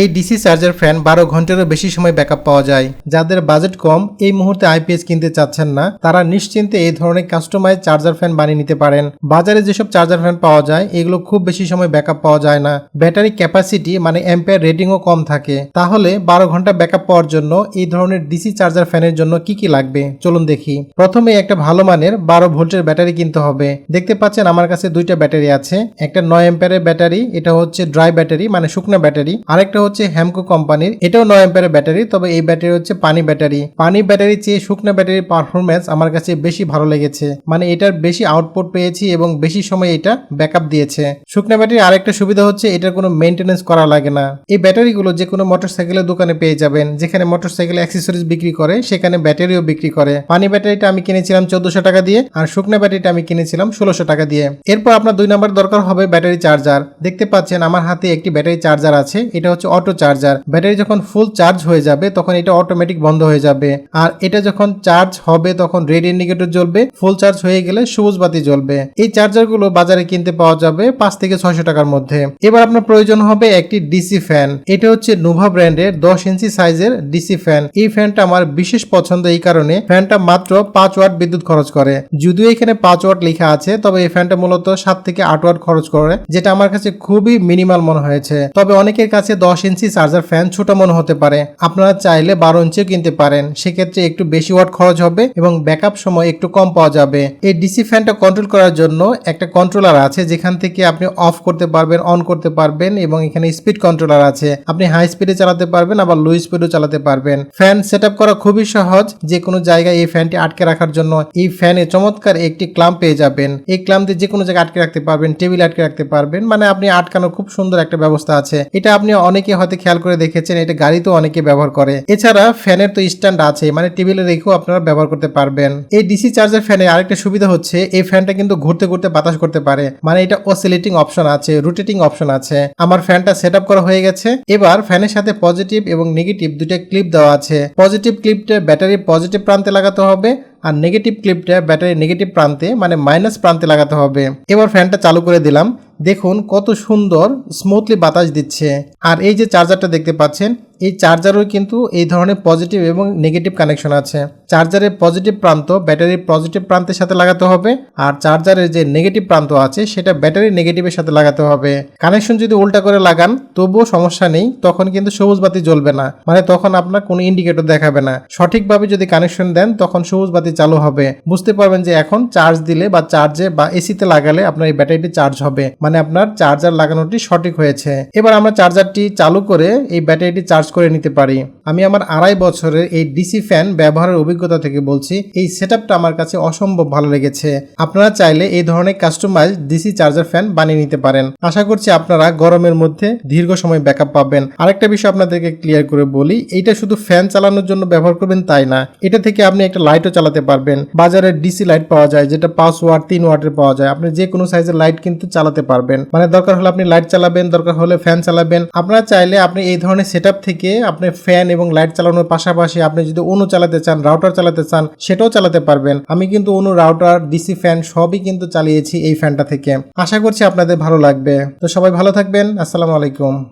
এই DC charger fan বারো ঘন্টারও বেশি সময় ব্যাকআপ পাওয়া যায়। যাদের বাজেট কম, এই মুহূর্তে আইপিএস কিনতে চাচ্ছেন না, তারা নিশ্চিন্তে এই ধরনের কাস্টমাইজ চার্জার ফ্যান বানিয়ে নিতে পারেন। বাজারে যেসব চার্জার ফ্যান পাওয়া যায়, এগুলো খুব বেশি সময় ব্যাকআপ পাওয়া যায় না। ব্যাটারি ক্যাপাসিটি মানে অ্যাম্পেয়ার রেটিংও কম থাকে। তাহলে বারো ঘণ্টা ব্যাকআপ পাওয়ার জন্য এই ধরনের ডিসি চার্জার ফ্যানের জন্য কি কি লাগবে? চলুন দেখি। প্রথমে একটা ভালো মানের বারো ভোল্টের ব্যাটারি কিনতে হবে। দেখতে পাচ্ছেন আমার কাছে দুইটা ব্যাটারি আছে। একটা নয় অ্যাম্পেয়ারের ব্যাটারি এটা হচ্ছে ড্রাই ব্যাটারি মানে শুকনো ব্যাটারি আরেকটা হচ্ছে হ্যামকো কোম্পানির এটাও নয় অ্যাম্পেয়ারের ব্যাটারি তবে এই ব্যাটারি হচ্ছে পানি ব্যাটারি পানি ব্যাটারি চেয়ে শুকনো ব্যাটারির পারফরমেন্স আমার কাছে বেশি ভালো লেগেছে। মানে এটার বেশি আউটপুট পেয়েছি এবং বেশি সময় এটা ব্যাকআপ দিয়েছে। শুকনো ব্যাটারি আরেকটা সুবিধা হচ্ছে এটার কোনো মেনটেনেন্স করা লাগে না। এই ব্যাটারিগুলো যে কোনো মোটরসাইকেলের দোকানে পেয়ে যাবেন, যেখানে মোটরসাইকেল অ্যাক্সেসরিজ বিক্রি করে, সেখানে ব্যাটারিও বিক্রি করে। পানি ব্যাটারিটা আমি কিনেছিলাম চোদ্দশো টাকা দিয়ে, আর শুকনো ব্যাটারিটা আমি কিনেছিলাম ষোলোশো টাকা দিয়ে। এরপর আপনার দুই নাম্বার দরকার হবে ব্যাটারি চার্জার দেখতে পাচ্ছেন আমার হাতে একটি ব্যাটারি চার্জার আছে, এটা হচ্ছে অটো চার্জার ব্যাটারি যখন ফুল চার্জ হয়ে যাবে, তখন এটা অটোমেটিক বন্ধ হয়ে যাবে। আর এটা যখন চার্জ হবে, তখন রেড ইন্ডিকেটর জ্বলবে ফুল চার্জ হয়ে গেলে সবুজ বাতি জ্বলবে। এই চার্জারগুলো বাজারে কিনতে পাওয়া যাবে পাঁচ থেকে ছয়শো টাকার মধ্যে। এবার আপনার প্রয়োজন হবে একটি ডিসি ফ্যান এটা হচ্ছে নোভা ব্র্যান্ডের দশ ইঞ্চি সাইজের ডিসি ফ্যান এই ফ্যানটা আমার বিশেষ পছন্দ এই কারণে ফ্যানটা মাত্র পাঁচ ওয়াট বিদ্যুৎ খরচ করে। যদিও এখানে পাঁচ ওয়াট লেখা আছে, তবে এই ফ্যানটা মূলত সাত থেকে আট ওয়াট খরচ করে, যেটা আমার কাছে খুবই মিনিমাল মনে হয়েছে। তবে অনেকের কাছে দশ ইঞ্চি চার্জার ফ্যান ছোট মনে হতে পারে। আপনারা চাইলে বারো ইঞ্চিও কিনতে পারেন। সেক্ষেত্রে একটু বেশি ওয়াট খরচ হবে এবং ব্যাকআপ সময় একটু কম পাওয়া যাবে। এই ডিসি ফ্যানটা কন্ট্রোল করার জন্য একটা কন্ট্রোলার আছে, যেখান থেকে আপনি অফ করতে পারবেন অন করতে পারবেন এবং এখানে স্পিড কন্ট্রোলার আছে। আপনি হাই স্পিডে চালাতে পারবেন, আবার লো স্পিডেও চালাতে পারবেন। ফ্যান সেট করা খুবই সহজ। যে কোনো জায়গায় এই ফ্যানটি আটকে রাখার জন্য এই ফ্যানে চমৎকার একটি ক্লাম পেয়ে যাবেন। এই ক্লাম দিয়ে যে কোনো জায়গায় আটকে রাখতে পারবেন টেবিল আটকে রাখতে পারবেন। মানে আপনি আটকানোর খুব সুন্দর একটা ব্যবস্থা আছে। এটা আপনি অনেকে হয়তো খেয়াল করে দেখেছেন, এটা গাড়িতেও অনেকে ব্যবহার করে। এছাড়া ফ্যানের তো স্ট্যান্ড আছে মানে টেবিলে রেখেও আপনারা ব্যবহার করতে পারবেন। এই ডিসি চার্জার ফ্যানের আরেকটা সুবিধা হচ্ছে, এই ফ্যানটা কিন্তু ঘুরতে ঘুরতে বাতাস করতে পারে। মানে এটা অসিলেটিং অপশন আছে রোটেটিং অপশন আছে। আমার ফ্যানটা সেট করা হয়ে গেছে। এবার ফ্যানের সাথে পজিটিভ এবং নেগেটিভ দুইটা ক্লিপ দেওয়া আছে। পজিটিভ ক্লিপটা ব্যাটারি পজিটিভ প্রান্তে লাগাতে হবে আর নেগেটিভ ক্লিপটা ব্যাটারি নেগেটিভ প্রান্তে মানে মাইনাস প্রান্তে লাগাতে হবে। এবার ফ্যানটা চালু করে দিলাম। দেখুন কত সুন্দর স্মুথলি বাতাস দিচ্ছে। আর এই যে চার্জারটা দেখতে পাচ্ছেন এই চার্জারও কিন্তু এই ধরনের পজিটিভ এবং নেগেটিভ কানেকশন আছে। চার্জারের পজিটিভ প্রান্ত ব্যাটারির পজিটিভ প্রান্তের সাথে লাগাতে হবে। আর চার্জারের যে নেগেটিভ প্রান্ত আছে, সেটা ব্যাটারি নেগেটিভের সাথে লাগাতে হবে। কানেকশন যদি উল্টা করে লাগান, তবুও সমস্যা নেই, তখন কিন্তু সবুজ বাতি জ্বলবে না। মানে তখন আপনার কোনো ইন্ডিকেটর দেখাবে না। সঠিকভাবে যদি কানেকশন দেন, তখন সবুজ বাতি চালু হবে। বুঝতে পারবেন যে এখন চার্জ দিলে বা চার্জে বা এসিতে লাগালে আপনার এই ব্যাটারিটি চার্জ হবে। মানে আপনার চার্জার লাগানোটি সঠিক হয়েছে। এবার আমরা চার্জারটি চালু করে এই ব্যাটারিটি চার্জ করে নিতে পারি। আমি আমার আড়াই বছরের এই ডিসি ফ্যান ব্যবহারের অভিজ্ঞতা থেকে বলছি, এই সেট আমার কাছে অসম্ভব ভালো লেগেছে। আপনারা চাইলে এই ধরনের কাস্টমাইজ ডিসি চার্জার ফ্যান বানিয়ে নিতে পারেন। আশা করছি আপনারা গরমের মধ্যে দীর্ঘ সময় ব্যাকআপ পাবেন। আরেকটা বিষয় আপনাদেরকে ক্লিয়ার করে বলি, এইটা শুধু ফ্যান চালানোর জন্য ব্যবহার করবেন তাই না। এটা থেকে আপনি একটা লাইটও চালাতে পারবেন। বাজারে ডিসি লাইট পাওয়া যায়, যেটা পাঁচ ওয়াট, তিন ওয়াটের পাওয়া যায়। আপনি যে কোনো সাইজের লাইট কিন্তু চালাতে পারবেন। মানে দরকার হলে আপনি লাইট চালাবেন, দরকার হলে ফ্যান চালাবেন। আপনারা চাইলে আপনি এই ধরনের সেট থেকে আপনি ফ্যান এবং লাইট চালানোর পাশাপাশি আপনি যদি অনু চালাতে চান রাউটার চালাতে চান, সেটাও চালাতে পারবেন। আমি কিন্তু অনু রাউটার ডিসি ফ্যান সবই কিন্তু চালিয়েছি এই ফ্যানটা থেকে। আশা করছি আপনাদের ভালো লাগবে। তো সবাই ভালো থাকবেন। আসসালামু আলাইকুম।